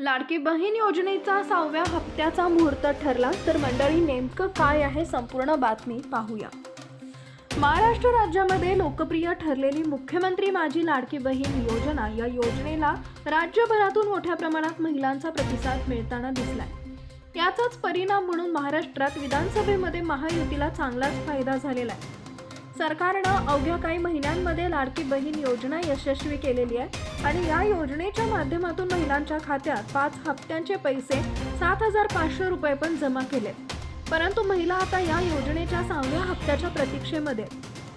लाडकी बहीण योजनेचा सहाव्या हप्त्याचा मुहूर्त ठरला तर मंडळी नेमकं काय आहे संपूर्ण बातमी पाहूया. महाराष्ट्र राज्यामध्ये लोकप्रिय ठरलेली मुख्यमंत्री माझी लाडकी बहीण योजना या योजनेला राज्यभरातून मोठ्या प्रमाणात महिलांचा प्रतिसाद मिळताना दिसलाय. याचाच परिणाम म्हणून महाराष्ट्रात विधानसभेमध्ये महायुतीला चांगलाच फायदा झालेला आहे. सरकारनं अवघ्या काही महिन्यांमध्ये लाडकी बहीण योजना यशस्वी केलेली आहे आणि या योजनेच्या माध्यमातून महिलांच्या खात्यात पाच हप्त्यांचे पैसे सात हजार पाचशे रुपये पण जमा केले परंतु महिला आता या योजनेच्या सहाव्या हप्त्याच्या प्रतीक्षेमध्ये.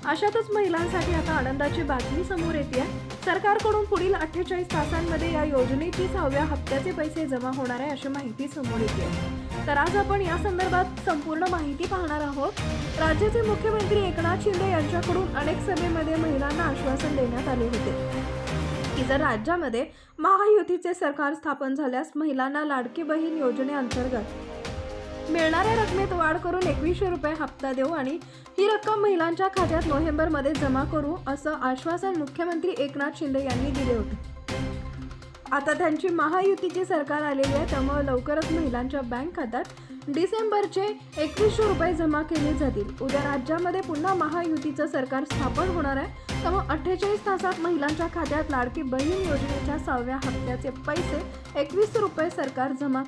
अशातच महिलांसाठी आता आनंदाची बातमी समोर येते सरकारकडून पुढील अठ्ठेचाळीस तासांमध्ये या योजनेची सहाव्या हप्त्याचे पैसे जमा होणार आहे अशी माहिती समोर येते तर आज आपण या संदर्भात संपूर्ण माहिती पाहणार आहोत. राज्याचे मुख्यमंत्री एकनाथ शिंदे यांच्याकडून अनेक सभेमध्ये महिलांना आश्वासन देण्यात आले होते. की जर राज्यामध्ये महायुतीचे सरकार स्थापन झाल्यास महिलांना लाडकी बहीण योजनेअंतर्गत मिळणाऱ्या रकमेत वाढ करून एकवीसशे रुपये हप्ता देऊ आणि ही रक्कम महिलांच्या खात्यात नोव्हेंबरमध्ये जमा करू असं आश्वासन मुख्यमंत्री एकनाथ शिंदे यांनी दिले होते. आता त्यांची महायुतीची सरकार आलेली आहे त्यामुळे लवकरच महिलांच्या बँक खात्यात डिसेंबरचे एकवीसशे रुपये जमा केले जातील. उद्या राज्यामध्ये पुन्हा महायुतीचं सरकार स्थापन होणार आहे त्यामुळे अठ्ठेचाळीस तासात महिलांच्या खात्यात लाडकी बहीण योजनेच्या सहाव्या हप्त्याचे पैसे एकवीस रुपये सरकार जमा